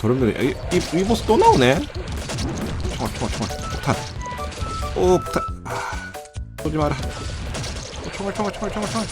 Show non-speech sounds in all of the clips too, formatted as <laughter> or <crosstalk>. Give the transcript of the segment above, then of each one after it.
그러면 이, 이, 이 보스 또 나오네? 총알 총알 총알. 폭탄. 오 폭탄. 아, 쏘지 마라. 오, 총알 총알 총알 총알 총알.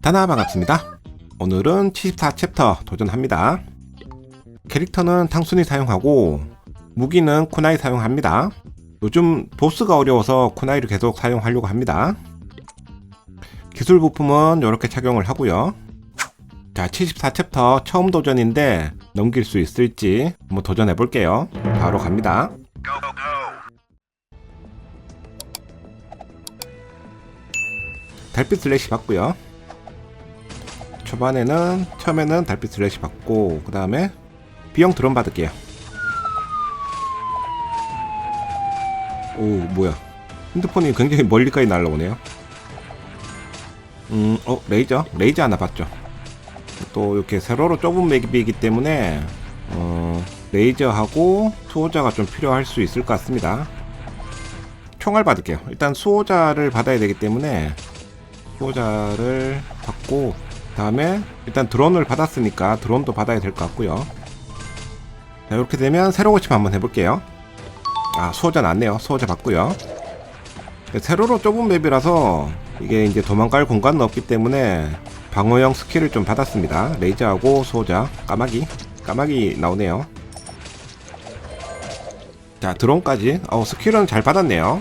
다나 반갑습니다. 오늘은 74챕터 도전합니다. 캐릭터는 탕순이 사용하고 무기는 쿠나이 사용합니다. 요즘 보스가 어려워서 쿠나이를 계속 사용하려고 합니다. 기술 부품은 이렇게 착용을 하고요 자, 74챕터 처음 도전인데 넘길 수 있을지 한번 도전해 볼게요. 바로 갑니다. 달빛 슬래시 받고요. 초반에는 처음에는 달빛 슬래시 받고 그 다음에 비용 드론 받을게요. 오 뭐야 핸드폰이 굉장히 멀리까지 날라오네요. 음, 어 레이저 레이저 하나 받죠. 또 이렇게 세로로 좁은 맵이기 때문에 어, 레이저하고 수호자가 좀 필요할 수 있을 것 같습니다. 총알 받을게요. 일단 수호자를 받아야 되기 때문에 수호자를 받고 다음에 일단 드론을 받았으니까 드론도 받아야 될 것 같고요. 자 이렇게 되면 새로 고침 한번 해볼게요. 아 수호자 났네요. 수호자 받고요. 세로로 좁은 맵이라서 이게 이제 도망갈 공간은 없기 때문에 방어형 스킬을 좀 받았습니다. 레이저하고 소자, 까마귀, 까마귀 나오네요. 자 드론까지, 어 스킬은 잘 받았네요.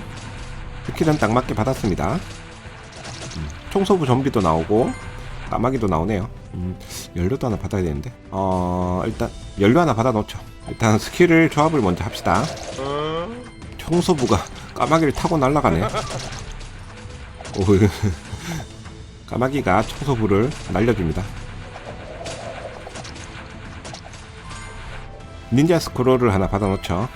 스킬은 딱 맞게 받았습니다. 음, 청소부 좀비도 나오고 까마귀도 나오네요. 음, 연료도 하나 받아야 되는데. 어 일단 연료 하나 받아 놓죠. 일단 스킬을 조합을 먼저 합시다. 청소부가 <laughs> 까마귀를 타고 날아가네. <laughs> 오, 까마귀가 청소부를 날려줍니다. 닌자 스크롤을 하나 받아놓죠.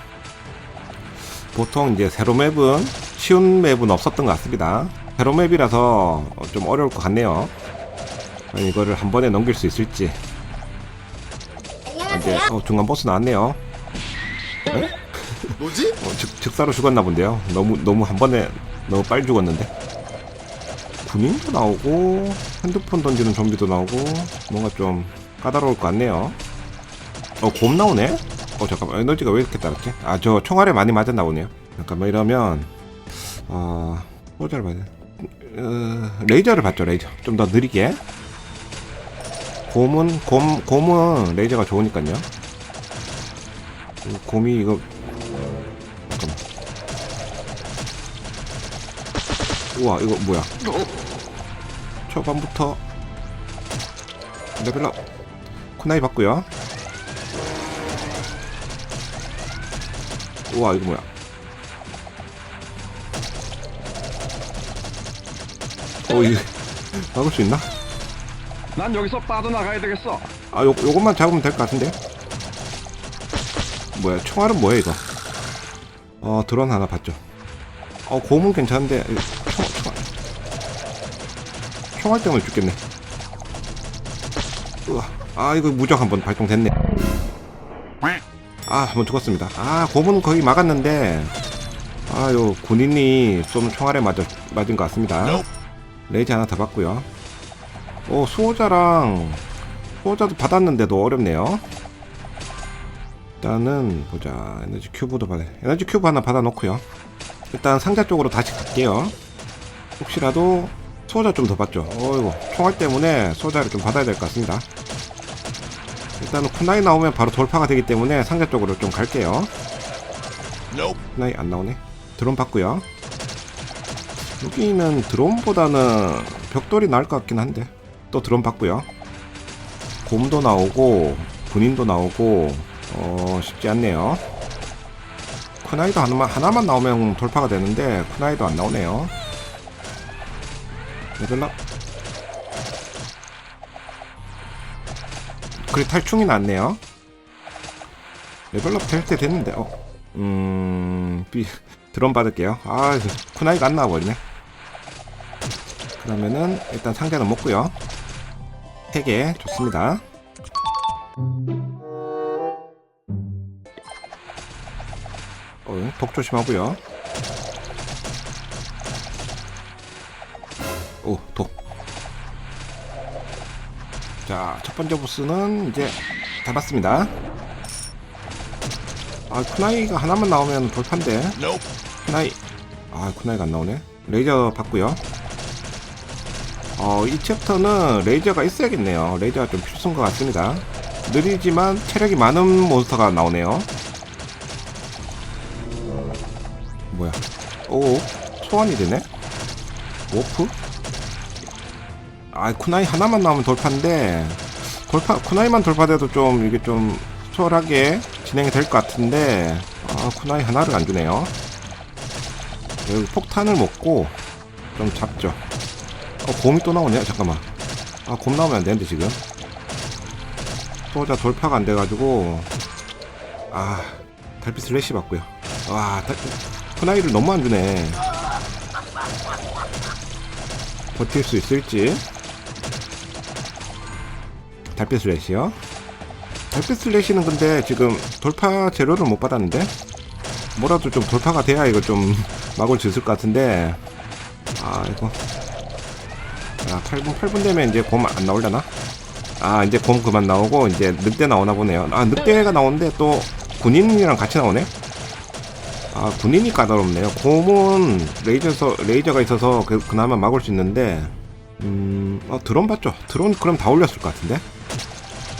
보통 이제 세로 맵은 쉬운 맵은 없었던 것 같습니다. 세로 맵이라서 좀 어려울 것 같네요. 이거를 한 번에 넘길 수 있을지. 아, 이제 어, 중간 보스 나왔네요. 에? 뭐지? 어, 즉, 즉사로 죽었나 본데요. 너무 너무 한 번에 너무 빨리 죽었는데. 군인도 나오고 핸드폰 던지는 좀비도 나오고 뭔가 좀 까다로울 것 같네요. 어, 곰 나오네? 어, 잠깐만. 에너지가 왜 이렇게 따랐지? 아, 저 총알에 많이 맞았나 보네요. 잠깐만, 이러면, 아, 뭐잘 봐야 돼? 어, 레이저를 받죠, 레이저. 좀 더 느리게. 곰은, 곰, 곰은 레이저가 좋으니까요. 이 곰이 이거, 잠깐만. 우와, 이거 뭐야? 초반부터 레벨업 쿠나이 받고요. 우와 이거 뭐야? 어 이거 <laughs> 막을 수 있나? 난 여기서 빠져나가야 되겠어. 아 요, 요것만 잡으면 될 것 같은데? 뭐야 총알은 뭐야 이거? 어 드론 하나 봤죠. 어 곰은 괜찮은데 총, 총알 총알 때문에 죽겠네. 우와. 아 이거 무적 한번 발동됐네. 아 한번 죽었습니다. 아 곰은 거의 막았는데. 아요 군인이 쏘는 총알에 맞아, 맞은 것 같습니다. 레이지 하나 더 받고요. 오 수호자랑 수호자도 받았는데도 어렵네요. 일단은 보자. 에너지 큐브도 받아 에너지 큐브 하나 받아놓고요. 일단 상자 쪽으로 다시 갈게요. 혹시라도 소자 좀 더 받죠. 어이구 총알 때문에 소자를 좀 받아야 될 것 같습니다. 일단은 쿠나이 나오면 바로 돌파가 되기 때문에 상자 쪽으로 좀 갈게요. 쿠나이 안 나오네. 드론 받고요. 여기는 드론보다는 벽돌이 나을 것 같긴 한데. 또 드론 받고요. 곰도 나오고 군인도 나오고 어 쉽지 않네요. 쿠나이도 하나만, 하나만 나오면 돌파가 되는데 쿠나이도 안 나오네요 레벨업 그래 탈충이 났네요. 레벨업 될 때 됐는데 어. 음... 비... 드론 받을게요. 아 쿠나이가 안 나와버리네. 그러면은 일단 상자는 먹고요. 3개 좋습니다. 어, 독 조심하고요 오, 독. 자, 첫 번째 보스는 이제 잡았습니다. 아, 쿠나이가 하나만 나오면 돌판데. 쿠나이. 아, 쿠나이가 안 나오네. 레이저 받고요. 어, 이 챕터는 레이저가 있어야겠네요. 레이저가 좀 필요한 것 같습니다. 느리지만 체력이 많은 몬스터가 나오네요. 뭐야? 오, 소환이 되네? 워프? 아, 쿠나이 하나만 나오면 돌파인데, 돌파, 쿠나이만 돌파돼도 좀, 이게 좀 수월하게 진행이 될 것 같은데, 아, 쿠나이 하나를 안 주네요. 여기 폭탄을 먹고, 좀 잡죠. 어, 곰이 또 나오네? 잠깐만. 아, 곰 나오면 안 되는데, 지금. 소자 돌파가 안 돼가지고, 아, 달빛 슬래시 받고요. 와, 달, 쿠나이를 너무 안 주네. 버틸 수 있을지. 달빛 슬래시요. 달빛 슬래시는 근데 지금 돌파 재료를 못 받았는데? 뭐라도 좀 돌파가 돼야 이거 좀 <laughs> 막을 수 있을 것 같은데. 아, 이거. 자, 8분, 8분 되면 이제 곰 안 나오려나? 아, 이제 곰 그만 나오고, 이제 늑대 나오나 보네요. 아, 늑대가 나오는데 또 군인이랑 같이 나오네? 아, 군인이 까다롭네요. 곰은 레이저서, 레이저가 있어서 그, 그나마 막을 수 있는데, 음, 어, 드론 봤죠? 드론 그럼 다 올렸을 것 같은데?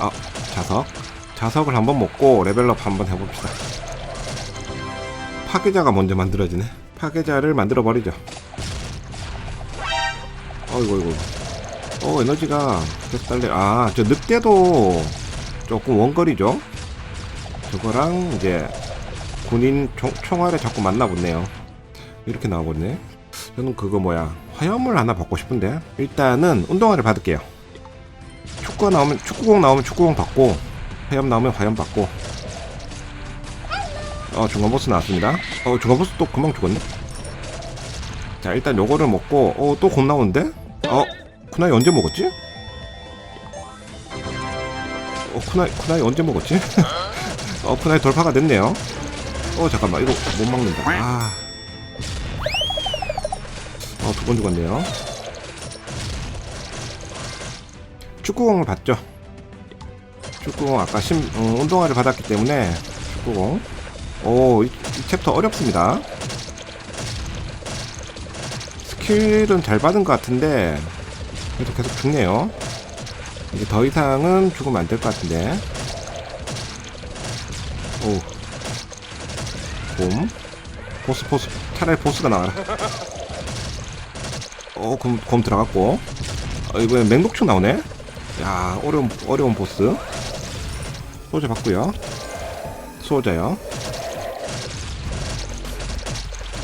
아, 자석. 자석을 한번 먹고 레벨업 한번 해봅시다. 파괴자가 먼저 만들어지네. 파괴자를 만들어 버리죠. 어이구, 어이구. 어, 에너지가 계속 달래. 아, 저 늑대도 조금 원거리죠? 저거랑 이제 군인 총, 총알에 자꾸 만나붙네요. 이렇게 나오거든요. 저는 그거 뭐야 화염을 하나 받고 싶은데 일단은 운동화를 받을게요. 축구가 나오면 축구공 나오면 축구공 받고 화염 나오면 화염 받고 어 중간 보스 나왔습니다. 어 중간 보스 또 금방 죽었네. 자 일단 요거를 먹고 어또 곰 나오는데 어 쿠나이 언제 먹었지? 어 쿠나이 쿠나이 언제 먹었지? <laughs> 어 쿠나이 돌파가 됐네요. 어 잠깐만 이거 못 막는다. 아. 어, 두 번 죽었네요. 축구공을 받죠. 축구공 아까 심, 어, 운동화를 받았기 때문에 축구공. 오, 이, 이 챕터 어렵습니다. 스킬은 잘 받은 것 같은데 그래도 계속 죽네요. 이제 더 이상은 죽으면 안 될 것 같은데. 오, 곰. 보스 보스 차라리 보스가 나와라. 어, 곰, 곰 들어갔고. 어, 이번엔 맹독충 나오네? 야, 어려운, 어려운 보스. 소자 받고요 소자요.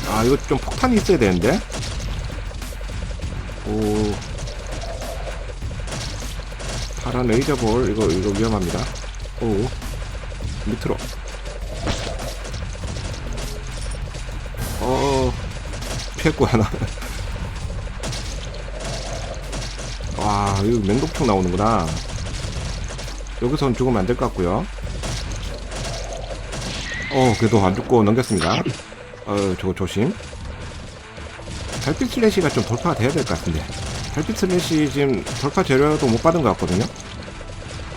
아, 이거 좀 폭탄이 있어야 되는데? 오. 파란 레이저볼, 이거, 이거 위험합니다. 오. 밑으로. 어, 피했고, 하나. 와, 이거 맹독충 나오는구나. 여기선 죽으면 안 될 것 같고요. 어, 그래도 안 죽고 넘겼습니다. 어, 저거 조심. 달빛 슬래시가 좀 돌파가 돼야 될 것 같은데. 달빛 슬래시 지금 돌파 재료도 못 받은 것 같거든요.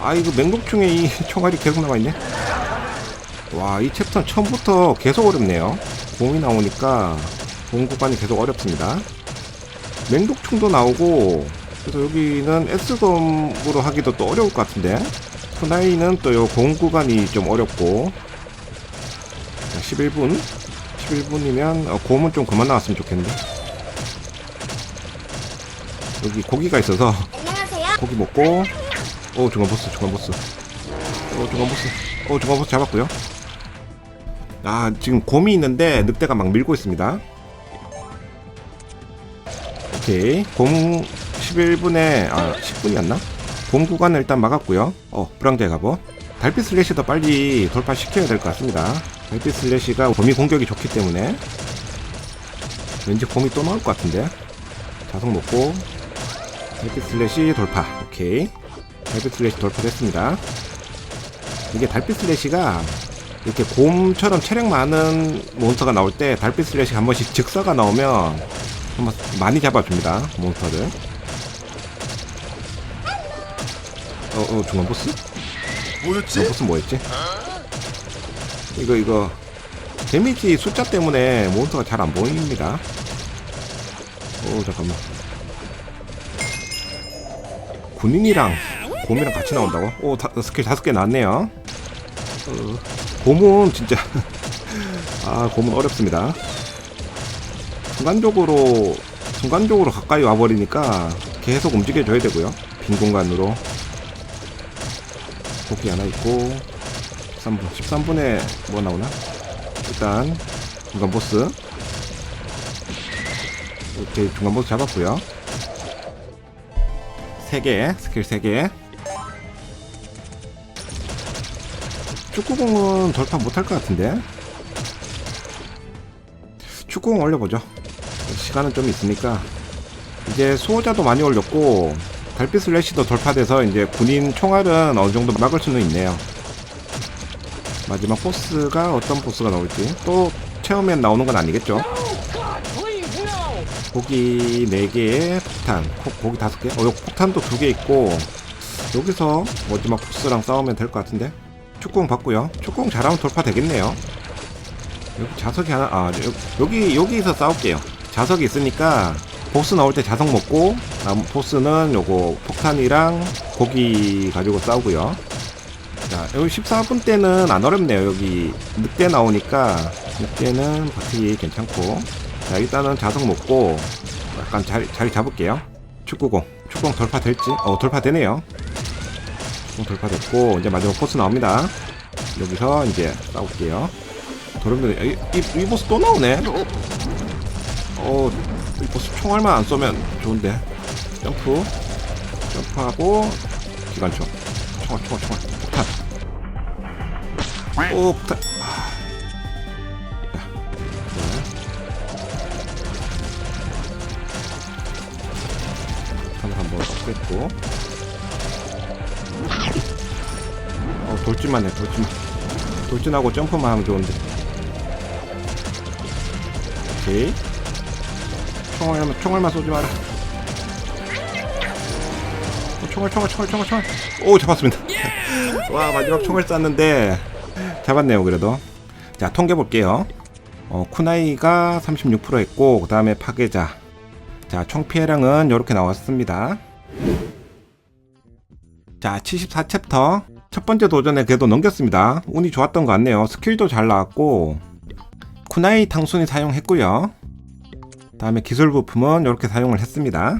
아, 이거 맹독충에 이 <laughs> 총알이 계속 나와있네. 와, 이 챕터는 처음부터 계속 어렵네요. 공이 나오니까 공 구간이 계속 어렵습니다. 맹독충도 나오고 그래서 여기는 S검으로 하기도 또 어려울 것 같은데. 푸나이는 또 요 공 구간이 좀 어렵고. 자, 11분. 11분이면 어, 곰은 좀 그만 나왔으면 좋겠는데. 여기 고기가 있어서. 고기 먹고. 오 중간 보스 중간 보스. 오 중간 보스. 오 중간 보스 잡았고요. 아 지금 곰이 있는데 늑대가 막 밀고 있습니다. 오케이. 곰 11분에 아 10분이었나? 곰 구간을 일단 막았고요. 어 불황자의 갑옷 달빛 슬래시도 빨리 돌파시켜야 될 것 같습니다. 달빛 슬래시가 곰이 공격이 좋기 때문에. 왠지 곰이 또 나올 것 같은데. 자석 먹고. 달빛 슬래시 돌파. 오케이. 달빛 슬래시 돌파됐습니다. 이게 달빛 슬래시가 이렇게 곰처럼 체력 많은 몬스터가 나올 때 달빛 슬래시 한 번씩 즉사가 나오면 한번 많이 잡아줍니다 몬스터를 어, 어 중간 보스? 뭐였지? 중간 보스 뭐였지? 이거 이거 데미지 숫자 때문에 몬스터가 잘 안 보입니다. 오 잠깐만. 군인이랑 곰이랑 같이 나온다고? 오 다, 스킬 다섯 개 나왔네요. 어, 곰은 진짜 <laughs> 아 곰은 어렵습니다. 순간적으로 순간적으로 가까이 와버리니까 계속 움직여줘야 되고요. 빈 공간으로 고기 하나 있고 13분 13분에 뭐 나오나? 일단 중간 보스. 이렇게 중간 보스 잡았고요. 3개 스킬 3개. 축구공은 돌파 못할 것 같은데. 축구공 올려보죠. 시간은 좀 있으니까. 이제 수호자도 많이 올렸고 달빛 슬래시도 돌파돼서 이제 군인 총알은 어느 정도 막을 수는 있네요. 마지막 보스가 어떤 보스가 나올지. 또 체험엔 나오는 건 아니겠죠? 고기 4개에 폭탄. 고, 고기 5개? 어 여기 폭탄도 2개 있고 여기서 마지막 보스랑 싸우면 될 것 같은데? 축구공 받고요. 축구공 잘하면 돌파 되겠네요. 여기 자석이 하나 아 여- 여기 여기서 싸울게요. 자석이 있으니까 보스 나올 때 자석 먹고 남 보스는 요거 폭탄이랑 고기 가지고 싸우고요. 자 여기 14분 때는 안 어렵네요. 여기 늑대 나오니까 늑대는 버티기 괜찮고. 자 일단은 자석 먹고 약간 자리, 자리 잡을게요. 축구공. 축구공 돌파 될지? 어 돌파 되네요. 축구공 돌파됐고 이제 마지막 보스 나옵니다. 여기서 이제 싸울게요. 도련변 이, 이, 이 보스 또 나오네. 어, 이 보스 총알만 안 쏘면 좋은데. 점프. 점프하고, 기관총. 총알, 총알, 총알. 폭탄. 오, 폭탄. 아. 폭탄을 한번 없앴고. 어, 돌진만 해, 돌진만. 돌진하고 점프만 하면 좋은데. 오케이. 총알, 총알만 쏘지 마라. 어, 총알, 총알, 총알, 총알, 총알. 오, 잡았습니다. <laughs> 와, 마지막 총알 쐈는데 잡았네요, 그래도. 자, 통계 볼게요. 어, 쿠나이가 36% 했고, 그 다음에 파괴자. 자, 총 피해량은 이렇게 나왔습니다. 자, 74챕터. 첫 번째 도전에 그래도 넘겼습니다. 운이 좋았던 것 같네요. 스킬도 잘 나왔고, 쿠나이 탕순이 사용했고요. 다음에 기술 부품은 이렇게 사용을 했습니다.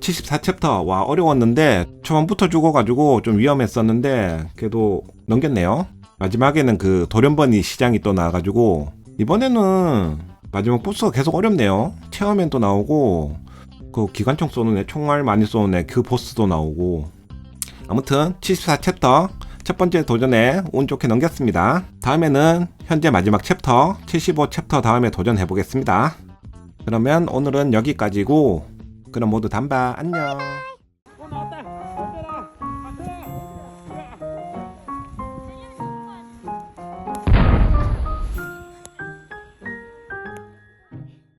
74챕터 와 어려웠는데 초반부터 죽어가지고 좀 위험했었는데 그래도 넘겼네요. 마지막에는 그 돌연번이 시장이 또 나와가지고 이번에는 마지막 보스가 계속 어렵네요. 체험엔 또 나오고 그 기관총 쏘는 애 총알 많이 쏘는 애 그 보스도 나오고 아무튼 74챕터 첫 번째 도전에 운 좋게 넘겼습니다. 다음에는 현재 마지막 챕터 75 챕터 다음에 도전해 보겠습니다. 그러면 오늘은 여기까지고 그럼 모두 단바 안녕.